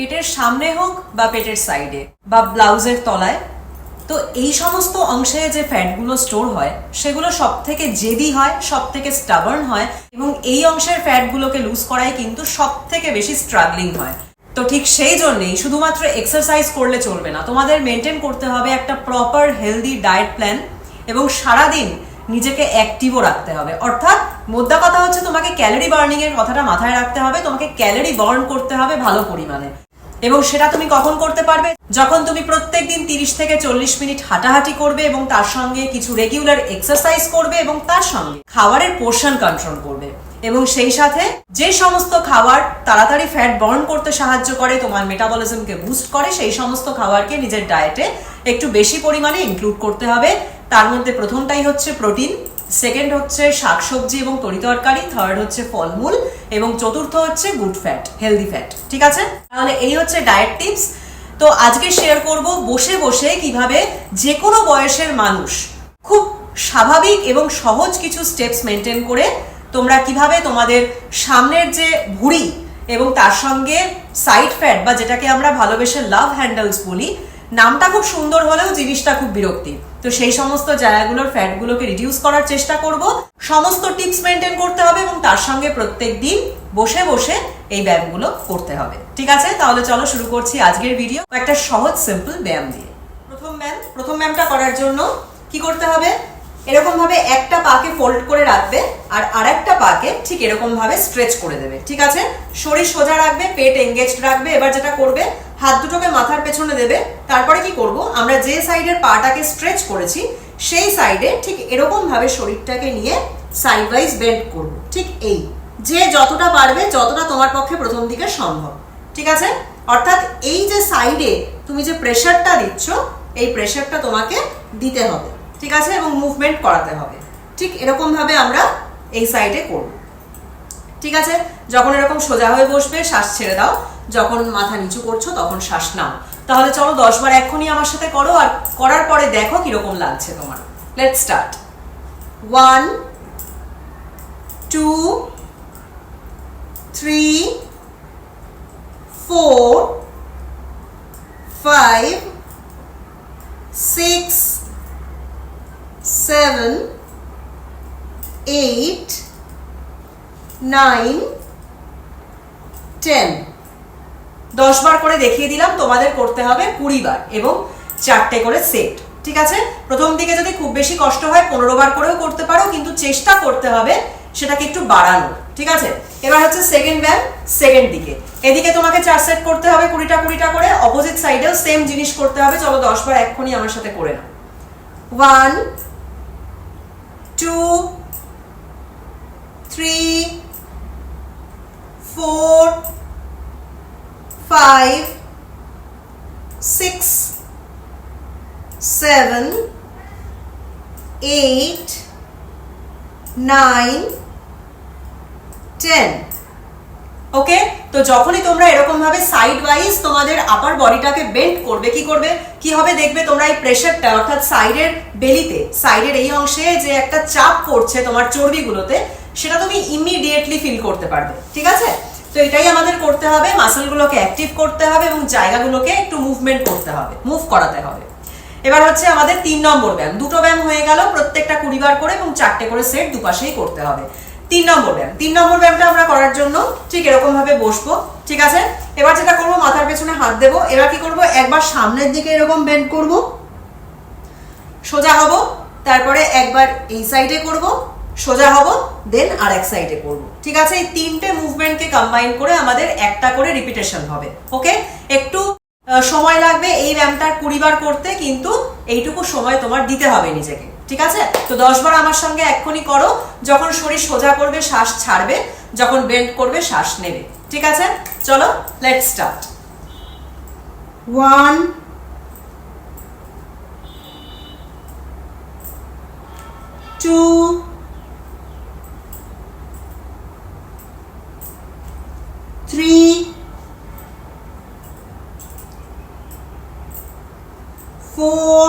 পেটের সামনে হোক বা পেটের সাইডে বা ব্লাউজের তলায়, তো এই সমস্ত অংশে যে ফ্যাটগুলো স্টোর হয়, সেগুলো সব থেকে জেদি হয় সব থেকে স্টাবার্ন হয় এবং এই অংশের ফ্যাটগুলোকে লুজ করাই কিন্তু সব থেকে বেশি স্ট্রাগলিং হয়। তো ঠিক সেই জন্যেই শুধুমাত্র এক্সারসাইজ করলে চলবে না, তোমাদের মেনটেন করতে হবে একটা প্রপার হেলদি ডায়েট প্ল্যান এবং সারাদিন নিজেকে অ্যাক্টিভও রাখতে হবে। অর্থাৎ মোদ্দা কথা হচ্ছে তোমাকে ক্যালোরি বার্নিং এর কথাটা মাথায় রাখতে হবে, তোমাকে ক্যালোরি বার্ন করতে হবে ভালো পরিমাণে। এবং সেটা তুমি কখন করতে পারবে? যখন তুমি প্রত্যেক দিন তিরিশ থেকে চল্লিশ মিনিট হাঁটাহাঁটি করবে এবং তার সঙ্গে কিছু রেগুলার এক্সারসাইজ করবে এবং তার সঙ্গে খাবারের পোর্শন কন্ট্রোল করবে। এবং সেই সাথে যে সমস্ত খাবার তাড়াতাড়ি ফ্যাট বার্ন করতে সাহায্য করে, তোমার মেটাবলিজমকে বুস্ট করে, সেই সমস্ত খাবারকে নিজের ডায়েটে একটু বেশি পরিমাণে ইনক্লুড করতে হবে। তার মধ্যে প্রথমটাই হচ্ছে প্রোটিন সেকেন্ড হচ্ছে শাকসবজি এবং তরিতরকারি থার্ড হচ্ছে ফলমূল, এবং চতুর্থ হচ্ছে গুড ফ্যাট হেলদি ফ্যাট ঠিক আছে? তাহলে এই হচ্ছে ডায়েট টিপস তো আজকে শেয়ার করব বসে বসে কীভাবে যে কোনো বয়সের মানুষ খুব স্বাভাবিক এবং সহজ কিছু স্টেপস মেনটেন করে তোমরা কীভাবে তোমাদের সামনের যে ভুঁড়ি এবং তার সঙ্গে সাইড ফ্যাট বা যেটাকে আমরা ভালোবেসে লাভ হ্যান্ডেলস বলি নামটা খুব সুন্দর হলেও জিনিসটা খুব বিরক্তি। তো সেই সমস্ত জায়গাগুলোর ফ্যাটগুলোকে রিডিউস করার চেষ্টা করব। সমস্ত টিপস মেনটেন করতে হবে এবং তার সঙ্গে প্রত্যেক দিন বসে বসে এই ব্যায়ামগুলো করতে হবে। ঠিক আছে? তাহলে চলো শুরু করছি আজকের ভিডিও একটা সহজ সিম্পল ব্যায়াম দিয়ে। প্রথম ব্যায়াম, প্রথম ব্যায়ামটা করার জন্য কি করতে হবে? এরকম ভাবে একটা পাকে ফোল্ড করে রাখবে আর আরেকটা পাকে ঠিক এরকম ভাবে স্ট্রেচ করে দেবে। ঠিক আছে? শরীর সোজা রাখবে, পেট এঙ্গেজড রাখবে। এবার যেটা করবে হাত দুটোকে মাথার পেছনে দেবে, তারপরে কি করব? আমরা যে সাইডের পাটাকে স্ট্রেচ করেছি, সেই সাইডে ঠিক এরকম ভাবে শরীরটাকে নিয়ে সাইড ওয়াইজ বেন্ড করব। ঠিক এই। যে যতটা পারবে, যতটা তোমার পক্ষে প্রথম দিকে সম্ভব। ঠিক আছে? অর্থাৎ এই যে সাইডে তুমি যে প্রেশারটা দিচ্ছ, এই প্রেশারটা তোমাকে দিতে হবে। ঠিক আছে? এবং মুভমেন্ট করাতে হবে। ঠিক এরকম ভাবে আমরা এই সাইডে করব। ঠিক আছে? যখন এরকম সোজা হয়ে বসবে, শ্বাস ছেড়ে দাও। যখন মাথা নিচু করছ তখন শ্বাস নাও। তাহলে চলো দশ বার এক্ষুনি আমার সাথে করো আর করার পরে দেখো কীরকম লাগছে তোমার। Let start one two three four five six seven eight nine ten. দশ বার করে দেখিয়ে দিলাম তোমাদের করতে হবে কুড়ি বার এবং চারটে করে সেট ঠিক আছে? প্রথম দিকে যদি খুব বেশি কষ্ট হয় পনেরো বার করেও করতে পারো কিন্তু চেষ্টা করতে হবে সেটাকে একটু বাড়ানোর ঠিক আছে? এবার হচ্ছে সেকেন্ড ব্যায়াম সেকেন্ড দিকে। এদিকে তোমাকে চার সেট করতে হবে কুড়িটা কুড়িটা করে অপোজিট সাইডেও সেম জিনিস করতে হবে চলো দশ বার এক্ষুনি আমার সাথে করে নাও। One two three four, five, six, seven, eight, nine, ten. Okay তো যখনই তোমরা এরকম ভাবে সাইড ওয়াইজ তোমাদের আপার বডিটাকে বেন্ড করবে কি করবে? কি হবে? দেখবে তোমরা এই প্রেশারটা অর্থাৎ সাইডের বেলিতে সাইডের এই অংশে যে একটা চাপ পড়ছে তোমার চর্বিগুলোতে সেটা তুমি ইমিডিয়েটলি ফিল করতে পারবে। ঠিক আছে? তো এটাই আমাদের করতে হবে মাসেলগুলোকে অ্যাক্টিভ করতে হবে এবং জায়গাগুলোকে একটু মুভমেন্ট করতে হবে মুভ করাতে হবে। এবার হচ্ছে আমাদের তিন নম্বর ব্যায়াম। দুটো ব্যায়াম হয়ে গেল, প্রত্যেকটা কুড়ি বার করে এবং চারটে করে সেট দুপাশেই করতে হবে। তিন নম্বর ব্যায়াম। তিন নম্বর ব্যায়ামটা আমরা করার জন্য ঠিক এরকম ভাবে বসবো, ঠিক আছে? এবার যেটা করব, মাথার পেছনে হাত দেবো। এবার কি করব? একবার সামনের দিকে এরকম বেন্ড করব। সোজা হব, তারপরে একবার এই সাইডে করব। সোজা হব দেন আর এক সাইডে করব। ঠিক আছে? এই তিনটে মুভমেন্টকে কম্বাইন করে আমাদের একটা করে রিপিটেশন হবে। ওকে একটু সময় লাগবে এই ব্যায়ামটার কুড়ি বার করতে, কিন্তু এইটুকু সময় তোমার দিতে হবে নিজেকে। ঠিক আছে? তো দশ বার আমার সঙ্গে এক্ষুনি করো। যখন শরীর সোজা করবে, শ্বাস ছাড়বে। যখন বেন্ড করবে, শ্বাস নেবে। ঠিক আছে? চলো let start one two three, four,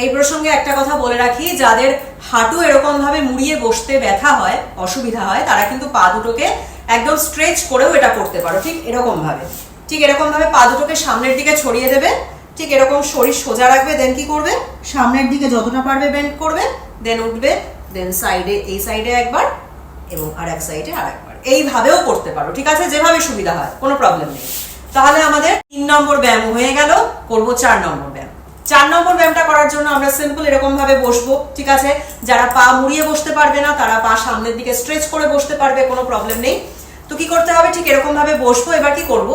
এই প্রসঙ্গে একটা কথা বলে রাখি, যাদের হাঁটু এরকম ভাবে মুড়িয়ে বসতে ব্যথা হয়, অসুবিধা হয়, তারা কিন্তু পা দুটোকে একদম স্ট্রেচ করেও এটা করতে পারো, ঠিক এরকম ভাবে ঠিক এরকম ভাবে পা দুটোকে সামনের দিকে ছড়িয়ে দেবে, ঠিক এরকম শরীর সোজা রাখবে দেন কি করবে? সামনের দিকে যতটা পারবে বেন্ড করবে দেন উঠবে দেন সাইডে এই সাইডে একবার এবং আর এক সাইডে আর একবার এইভাবেও করতে পারো, ঠিক আছে? যেভাবে সুবিধা হয়, কোনো প্রবলেম নেই। তাহলে আমাদের তিন নম্বর ব্যায়াম হয়ে গেল, করব চার নম্বর ব্যায়াম। চার নম্বর ব্যায়ামটা করার জন্য আমরা সিম্পল এরকম ভাবে বসবো, ঠিক আছে? যারা পা মুড়িয়ে বসতে পারবে না, তারা পা সামনের দিকে স্ট্রেচ করে বসতে পারবে, কোনো প্রবলেম নেই। তো কি করতে হবে? ঠিক এরকম ভাবে বসবো, এবার কি করব?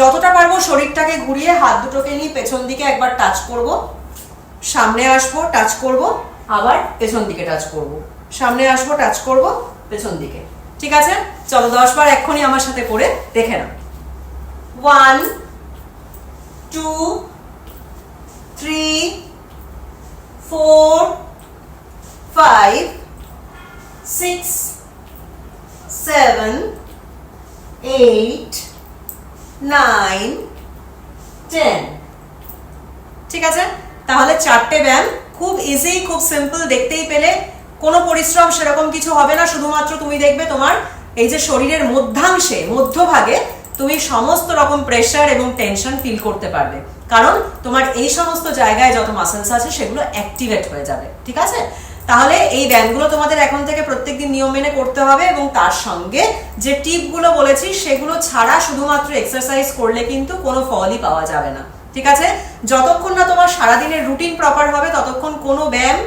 যতটা পারব শরীরটাকে ঘুরিয়ে হাত দুটোকে নিয়ে পেছন দিকে একবার টাচ করব। সামনে আসব টাচ করব, আবার পেছন দিকে টাচ করব। সামনে আসব টাচ করব, পেছন দিকে। ঠিক আছে? চলো দশ বার এক্ষুনি আমার সাথে করে দেখে নাও। One two three four five six seven eight nine ten ঠিক আছে? তাহলে চারটে ব্যায়াম খুব ইজি খুব সিম্পল দেখতেই পেলে। কোনো পরিশ্রম সেরকম কিছু হবে না, শুধুমাত্র তুমি দেখবে তোমার এই যে শরীরের মধ্যাংশে, মধ্যভাগে তুমি সমস্ত রকম প্রেশার এবং টেনশন ফিল করতে পারবে। কারণ তোমার এই সমস্ত জায়গায় যত মাসেলস আছে, সেগুলো অ্যাক্টিভেট হয়ে যাবে। ঠিক আছে? তাহলে এই ব্যায়ামগুলো তোমাদের এখন থেকে প্রত্যেকদিন নিয়ম মেনে করতে হবে এবং তার সঙ্গে যে টিপগুলো বলেছি, সেগুলো ছাড়া শুধুমাত্র এক্সারসাইজ করলে কিন্তু কোনো ফলই পাওয়া যাবে না। ঠিক আছে? যতক্ষণ না তোমার সারাদিনের রুটিন প্রপার হবে, ততক্ষণ কোনো ব্যায়াম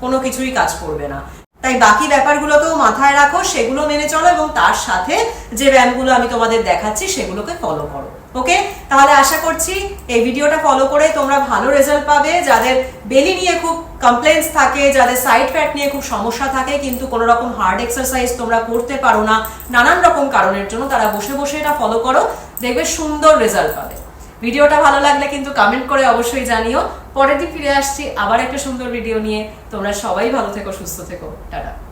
কোনো কিছুই কাজ করবে না। তাই বাকি ব্যাপারগুলোকেও মাথায় রাখো, সেগুলো মেনে চলো এবং তার সাথে যে ব্যায়ামগুলো আমি তোমাদের দেখাচ্ছি সেগুলোকে ফলো করো ওকে তাহলে আশা করছি এই ভিডিওটা ফলো করে তোমরা ভালো রেজাল্ট পাবে। যাদের বেলি নিয়ে খুব কমপ্লেন্স থাকে, যাদের সাইড ফ্যাট নিয়ে খুব সমস্যা থাকে, কিন্তু কোনো রকম হার্ড এক্সারসাইজ তোমরা করতে পারো না, নানান রকম কারণের জন্য তারা বসে বসে এটা ফলো করো, দেখবে সুন্দর রেজাল্ট পাবে। ভিডিওটা ভালো লাগলে কিন্তু কমেন্ট করে অবশ্যই জানিও। পরের দিন ফিরে আসছি, আবার একটা সুন্দর ভিডিও নিয়ে। তোমরা সবাই ভালো থেকো, সুস্থ থেকো। টাটা।